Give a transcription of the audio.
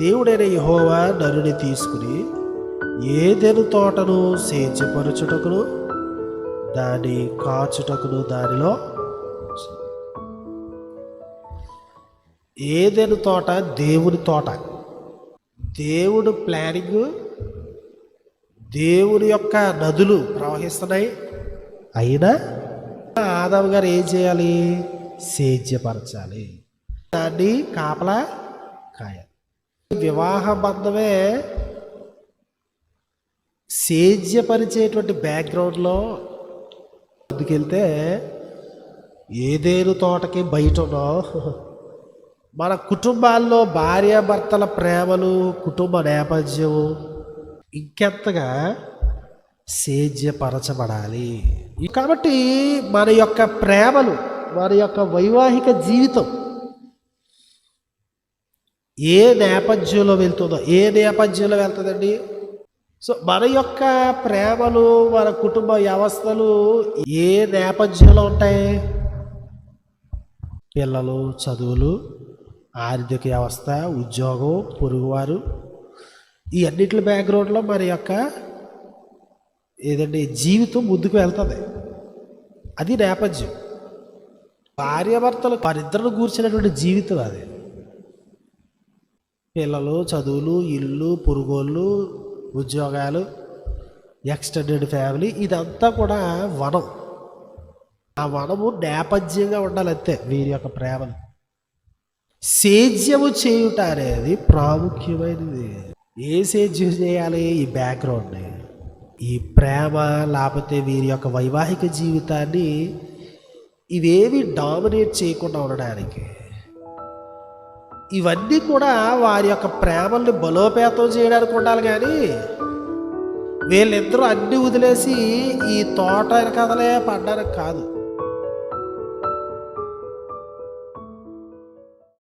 దేవుడైన యహోవా నరుని తీసుకుని ఏదెను తోటను సేద్యపరచుటకును దాన్ని కాచుటకును దానిలో ఏదెను తోట దేవుని తోట. దేవుడు ప్లానింగ్ దేవుని యొక్క నదులు ప్రవహిస్తున్నాయి. అయినా ఆదవ్ గారు ఏం చేయాలి? సేద్యపరచాలి. దాన్ని కాపలా? కాయాలి వివాహ బంధమే సేద్యపరిచేటువంటి బ్యాక్గ్రౌండ్లో ముందుకెళ్తే ఏదేను తోటకి బయట ఉన్నో మన కుటుంబాల్లో భార్యాభర్తల ప్రేమలు కుటుంబ నేపథ్యం ఇంకెంతగా సేద్యపరచబడాలి. కాబట్టి మన యొక్క ప్రేమలు మన యొక్క వైవాహిక జీవితం ఏ నేపథ్యంలో వెళ్తుందో ఏ నేపథ్యంలో వెళ్తుందండి? సో మన యొక్క ప్రేమలు మన కుటుంబ వ్యవస్థలు ఏ నేపథ్యంలో ఉంటాయి? పిల్లలు చదువులు ఆర్థిక వ్యవస్థ ఉద్యోగం పొరుగువారు ఈ అన్నిటి బ్యాక్గ్రౌండ్లో మన యొక్క ఏదండి జీవితం ముందుకు వెళ్తుంది. అది నేపథ్యం. భార్యాభర్తలు వారిద్దరు కూర్చున్నటువంటి జీవితం అది. పిల్లలు చదువులు ఇల్లు పురుగోళ్ళు ఉద్యోగాలు ఎక్స్టెండెడ్ ఫ్యామిలీ ఇదంతా కూడా వనం. ఆ వనము నేపథ్యంగా ఉండాలి అంతే వీరి యొక్క ప్రేమలు. సేద్యము చేయుట అనేది ప్రాముఖ్యమైనది. ఏ సేద్యం చేయాలి? ఈ బ్యాక్గ్రౌండ్ ఈ ప్రేమ లేకపోతే వీరి యొక్క వైవాహిక జీవితాన్ని ఇవేవి డామినేట్ చేయకుండా ఉండడానికి. ఇవన్నీ కూడా వారి యొక్క ప్రేమల్ని బలోపేతం చేయడానికి ఉండాలి కానీ వీళ్ళిద్దరూ అన్ని వదిలేసి ఈ తోట వెనకదలే పడ్డానికి కాదు.